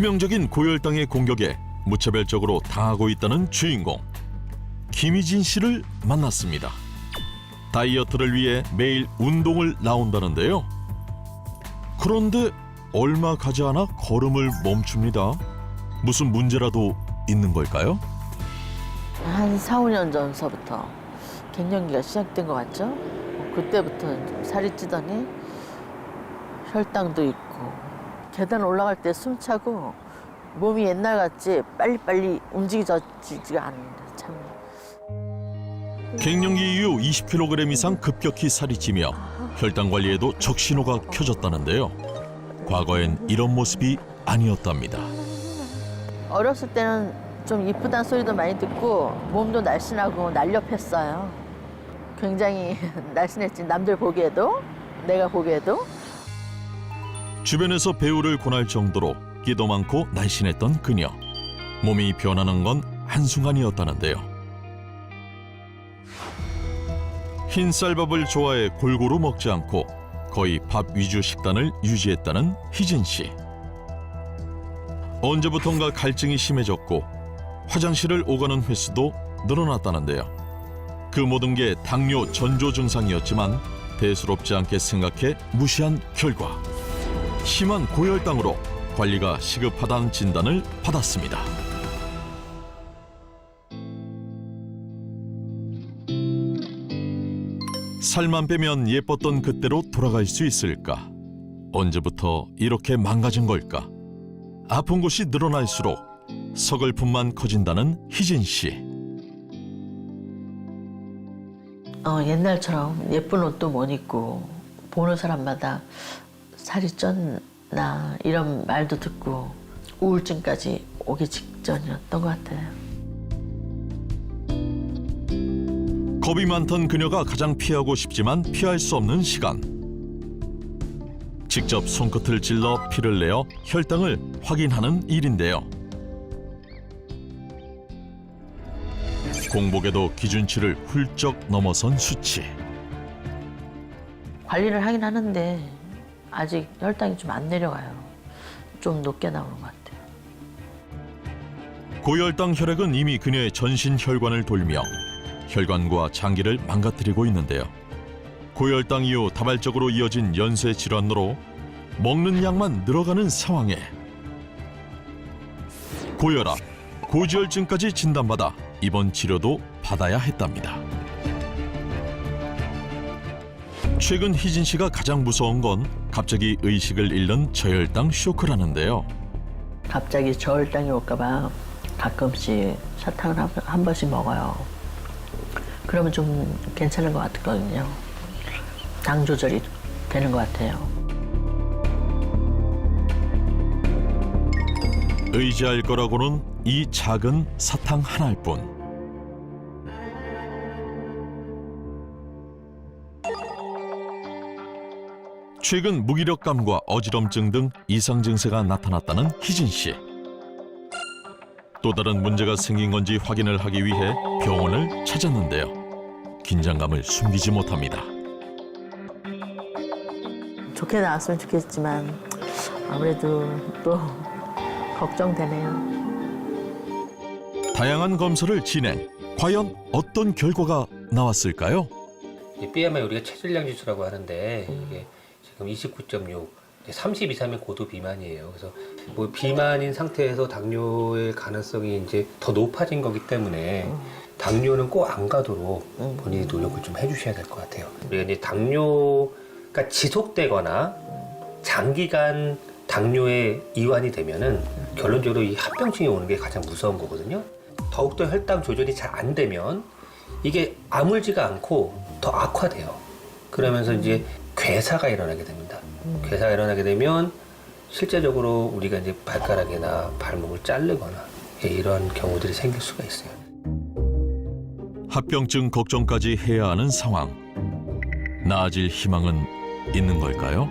치명적인 고혈당의 공격에 무차별적으로 당하고 있다는 주인공 김희진 씨를 만났습니다. 다이어트를 위해 매일 운동을 나온다는데요. 그런데 얼마 가지 않아 걸음을 멈춥니다. 무슨 문제라도 있는 걸까요? 한 4, 5년 전서부터 갱년기가 시작된 것 같죠? 그때부터는 좀 살이 찌더니 혈당도 있고 계단 올라갈 때 숨차고 몸이 옛날 같이 빨리빨리 움직여지지가 않는데 참 갱년기 이후 20kg 이상 급격히 살이 찌며 혈당 관리에도 적신호가 켜졌다는데요. 과거엔 이런 모습이 아니었답니다. 어렸을 때는 좀 이쁘다는 소리도 많이 듣고 몸도 날씬하고 날렵했어요. 굉장히 날씬했지 남들 보기에도 내가 보기에도 주변에서 배우를 권할 정도로 끼도 많고 날씬했던 그녀. 몸이 변하는 건 한순간이었다는데요. 흰쌀밥을 좋아해 골고루 먹지 않고 거의 밥 위주 식단을 유지했다는 희진 씨. 언제부턴가 갈증이 심해졌고 화장실을 오가는 횟수도 늘어났다는데요. 그 모든 게 당뇨 전조 증상이었지만 대수롭지 않게 생각해 무시한 결과 심한 고혈당으로 관리가 시급하다는 진단을 받았습니다. 살만 빼면 예뻤던 그때로 돌아갈 수 있을까? 언제부터 이렇게 망가진 걸까? 아픈 곳이 늘어날수록 서글픔만 커진다는 희진 씨. 어, 옛날처럼 예쁜 옷도 못 입고 보는 사람마다 살이 쪘나 이런 말도 듣고 우울증까지 오기 직전이었던 것 같아요. 겁이 많던 그녀가 가장 피하고 싶지만 피할 수 없는 시간. 직접 손끝을 찔러 피를 내어 혈당을 확인하는 일인데요. 공복에도 기준치를 훌쩍 넘어선 수치. 관리를 하긴 하는데 아직 혈당이 좀 안 내려가요. 좀 높게 나오는 것 같아요. 고혈당 혈액은 이미 그녀의 전신 혈관을 돌며 혈관과 장기를 망가뜨리고 있는데요. 고혈당 이후 다발적으로 이어진 연쇄 질환으로 먹는 양만 늘어가는 상황에 고혈압, 고지혈증까지 진단받아 입원 치료도 받아야 했답니다. 최근 희진 씨가 가장 무서운 건 갑자기 의식을 잃는 저혈당 쇼크라는데요. 갑자기 저혈당이 올까봐 가끔씩 사탕을 한, 한 번씩 먹어요. 그러면 좀 괜찮은 것 같거든요. 당 조절이 되는 것 같아요. 의지할 거라고는 이 작은 사탕 하나뿐. 최근 무기력감과 어지럼증 등 이상 증세가 나타났다는 희진 씨. 또 다른 문제가 생긴 건지 확인을 하기 위해 병원을 찾았는데요. 긴장감을 숨기지 못합니다. 좋게 나왔으면 좋겠지만 아무래도 또 걱정되네요. 다양한 검사를 진행. 과연 어떤 결과가 나왔을까요? 이 BMI 우리가 체질량 지수라고 하는데 이게 지금 29.6, 30 이상이면 고도 비만이에요. 그래서 뭐 비만인 상태에서 당뇨의 가능성이 이제 더 높아진 거기 때문에 당뇨는 꼭 안 가도록 본인이 노력을 좀 해주셔야 될 것 같아요. 우리가 이제 당뇨가 지속되거나 장기간 당뇨에 이완이 되면은 결론적으로 이 합병증이 오는 게 가장 무서운 거거든요. 더욱더 혈당 조절이 잘 안 되면 이게 아물지가 않고 더 악화돼요. 그러면서 이제 괴사가 일어나게 됩니다. 괴사가 일어나게 되면 실제적으로 우리가 이제 발가락이나 발목을 자르거나 예, 이런 경우들이 생길 수가 있어요. 합병증 걱정까지 해야 하는 상황. 나아질 희망은 있는 걸까요?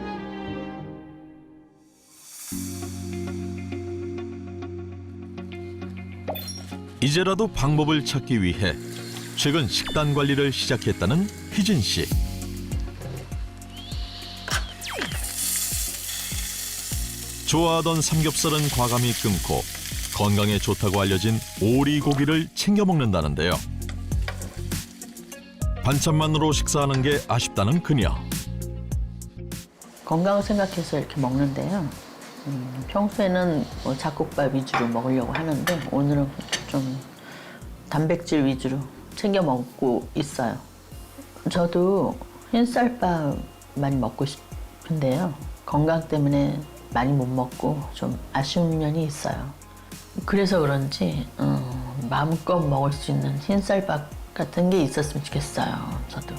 이제라도 방법을 찾기 위해 최근 식단 관리를 시작했다는 희진 씨. 좋아하던 삼겹살은 과감히 끊고 건강에 좋다고 알려진 오리고기를 챙겨 먹는다는데요. 반찬만으로 식사하는 게 아쉽다는 그녀. 건강을 생각해서 이렇게 먹는데요. 음, 평소에는 뭐 잡곡밥 위주로 먹으려고 하는데 오늘은 좀 단백질 위주로 챙겨 먹고 있어요. 저도 흰쌀밥 많이 먹고 싶은데요. 건강 때문에 많이 못 먹고 좀 아쉬운 면이 있어요. 그래서 그런지 음, 마음껏 먹을 수 있는 흰쌀밥 같은 게 있었으면 좋겠어요. 저도.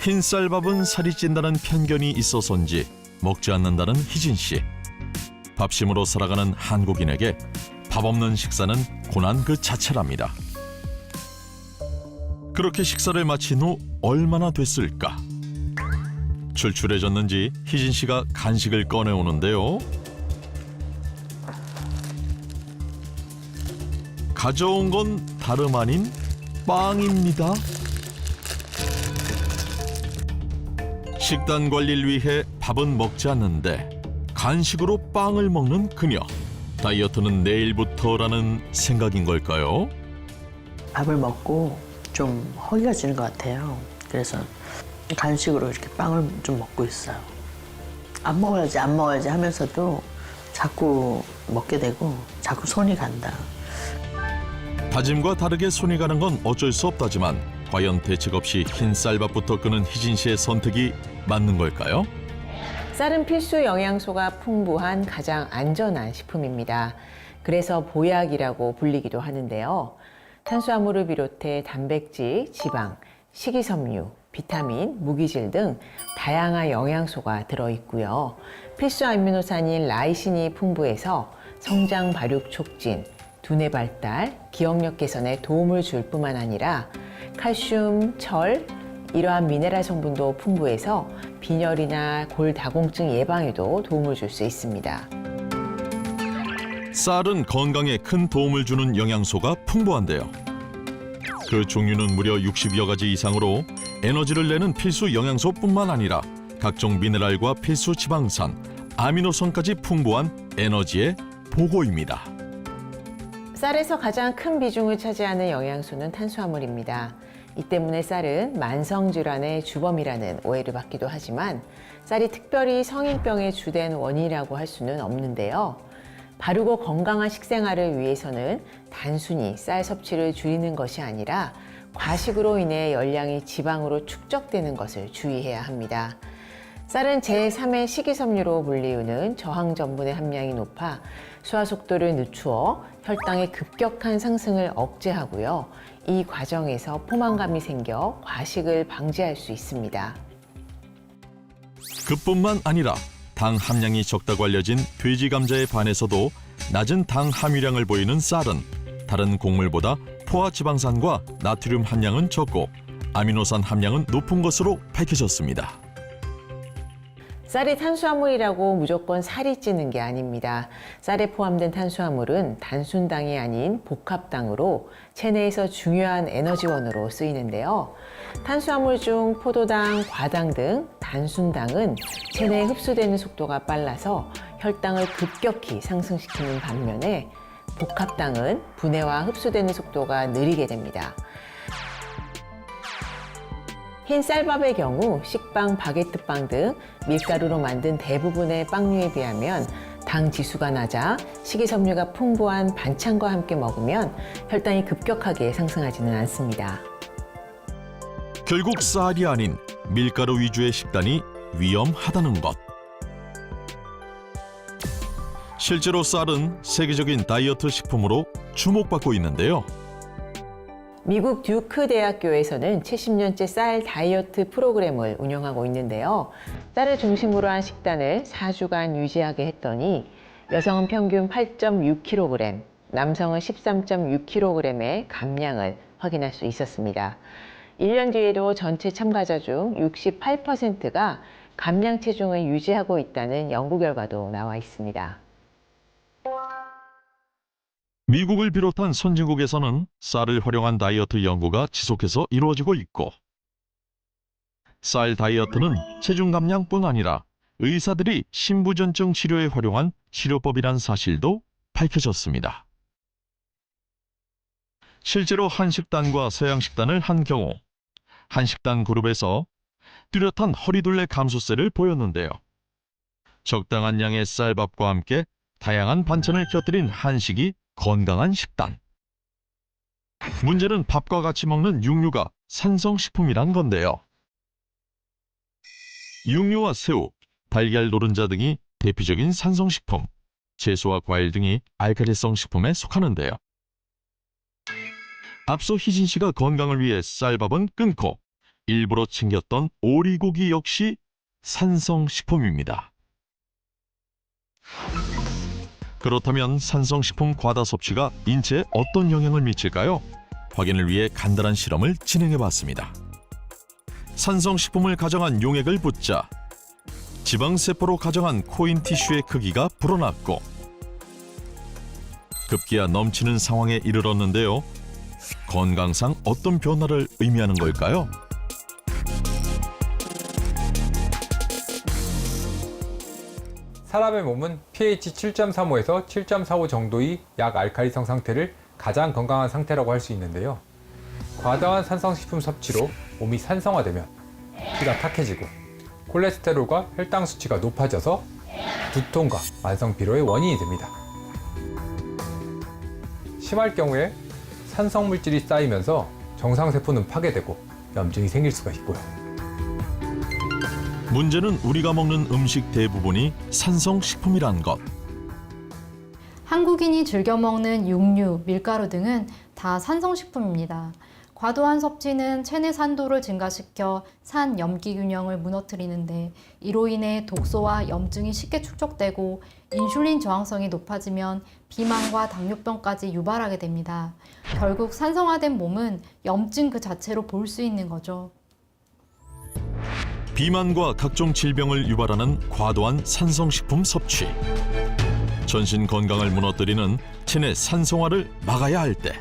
흰쌀밥은 살이 찐다는 편견이 있어서인지 먹지 않는다는 희진 씨. 밥심으로 살아가는 한국인에게 밥 없는 식사는 고난 그 자체랍니다. 그렇게 식사를 마친 후 얼마나 됐을까? 출출해졌는지 희진 씨가 간식을 꺼내오는데요. 가져온 건 다름 아닌 빵입니다. 식단 관리를 위해 밥은 먹지 않는데 간식으로 빵을 먹는 그녀. 다이어트는 내일부터라는 생각인 걸까요? 밥을 먹고 좀 허기가 지는 것 같아요. 그래서 간식으로 이렇게 빵을 좀 먹고 있어요. 안 먹어야지, 안 먹어야지 하면서도 자꾸 먹게 되고 자꾸 손이 간다. 다짐과 다르게 손이 가는 건 어쩔 수 없다지만 과연 대책 없이 흰 쌀밥부터 끄는 희진 씨의 선택이 맞는 걸까요? 쌀은 필수 영양소가 풍부한 가장 안전한 식품입니다. 그래서 보약이라고 불리기도 하는데요. 탄수화물을 비롯해 단백질, 지방, 식이섬유, 비타민, 무기질 등 다양한 영양소가 들어있고요. 필수 아미노산인 라이신이 풍부해서 성장 발육 촉진, 두뇌 발달, 기억력 개선에 도움을 줄 뿐만 아니라 칼슘, 철, 이러한 미네랄 성분도 풍부해서 빈혈이나 골다공증 예방에도 도움을 줄 수 있습니다. 쌀은 건강에 큰 도움을 주는 영양소가 풍부한데요. 그 종류는 무려 60여 가지 이상으로 에너지를 내는 필수 영양소뿐만 아니라 각종 미네랄과 필수 지방산, 아미노산까지 풍부한 에너지의 보고입니다. 쌀에서 가장 큰 비중을 차지하는 영양소는 탄수화물입니다. 이 때문에 쌀은 만성질환의 주범이라는 오해를 받기도 하지만 쌀이 특별히 성인병의 주된 원인이라고 할 수는 없는데요. 바르고 건강한 식생활을 위해서는 단순히 쌀 섭취를 줄이는 것이 아니라 과식으로 인해 열량이 지방으로 축적되는 것을 주의해야 합니다. 쌀은 제3의 식이섬유로 불리우는 저항 전분의 함량이 높아 소화 속도를 늦추어 혈당의 급격한 상승을 억제하고요. 이 과정에서 포만감이 생겨 과식을 방지할 수 있습니다. 그뿐만 아니라 당 함량이 적다고 알려진 돼지 감자에 반해서도 낮은 당 함유량을 보이는 쌀은 다른 곡물보다 포화 지방산과 나트륨 함량은 적고 아미노산 함량은 높은 것으로 밝혀졌습니다. 쌀이 탄수화물이라고 무조건 살이 찌는 게 아닙니다. 쌀에 포함된 탄수화물은 단순당이 아닌 복합당으로 체내에서 중요한 에너지원으로 쓰이는데요. 탄수화물 중 포도당, 과당 등 단순당은 체내에 흡수되는 속도가 빨라서 혈당을 급격히 상승시키는 반면에 복합당은 분해와 흡수되는 속도가 느리게 됩니다. 흰 쌀밥의 경우 식빵, 바게트빵 등 밀가루로 만든 대부분의 빵류에 비하면 당 지수가 낮아 식이섬유가 풍부한 반찬과 함께 먹으면 혈당이 급격하게 상승하지는 않습니다. 결국 쌀이 아닌 밀가루 위주의 식단이 위험하다는 것. 실제로 쌀은 세계적인 다이어트 식품으로 주목받고 있는데요. 미국 듀크 대학교에서는 70년째 쌀 다이어트 프로그램을 운영하고 있는데요. 쌀을 중심으로 한 식단을 4주간 유지하게 했더니 여성은 평균 8.6kg, 남성은 13.6kg의 감량을 확인할 수 있었습니다. 1년 뒤에도 전체 참가자 중 68%가 감량 체중을 유지하고 있다는 연구 결과도 나와 있습니다. 미국을 비롯한 선진국에서는 쌀을 활용한 다이어트 연구가 지속해서 이루어지고 있고 쌀 다이어트는 체중 감량뿐 아니라 의사들이 신부전증 치료에 활용한 치료법이란 사실도 밝혀졌습니다. 실제로 한식단과 서양식단을 한 경우 한식단 그룹에서 뚜렷한 허리둘레 감소세를 보였는데요. 적당한 양의 쌀밥과 함께 다양한 반찬을 곁들인 한식이 건강한 식단. 문제는 밥과 같이 먹는 육류가 산성식품이란 건데요. 육류와 새우, 달걀 노른자 등이 대표적인 산성식품, 채소와 과일 등이 알칼리성 식품에 속하는데요. 앞서 희진 씨가 건강을 위해 쌀밥은 끊고 일부러 챙겼던 오리고기 역시 산성식품입니다. 그렇다면 산성식품 과다 섭취가 인체에 어떤 영향을 미칠까요? 확인을 위해 간단한 실험을 진행해 봤습니다. 산성식품을 가정한 용액을 붓자 지방세포로 가정한 코인 티슈의 크기가 불어났고 급기야 넘치는 상황에 이르렀는데요. 건강상 어떤 변화를 의미하는 걸까요? 사람의 몸은 pH 7.35에서 7.45 정도의 약 알칼리성 상태를 가장 건강한 상태라고 할 수 있는데요. 과다한 산성식품 섭취로 몸이 산성화되면 피가 탁해지고 콜레스테롤과 혈당 수치가 높아져서 두통과 만성 피로의 원인이 됩니다. 심할 경우에 산성 물질이 쌓이면서 정상세포는 파괴되고 염증이 생길 수가 있고요. 문제는 우리가 먹는 음식 대부분이 산성식품이란 것. 한국인이 즐겨 먹는 육류, 밀가루 등은 다 산성식품입니다. 과도한 섭취는 체내 산도를 증가시켜 산 염기 균형을 무너뜨리는데 이로 인해 독소와 염증이 쉽게 축적되고 인슐린 저항성이 높아지면 비만과 당뇨병까지 유발하게 됩니다. 결국 산성화된 몸은 염증 그 자체로 볼 수 있는 거죠. 비만과 각종 질병을 유발하는 과도한 산성식품 섭취. 전신 건강을 무너뜨리는 체내 산성화를 막아야 할 때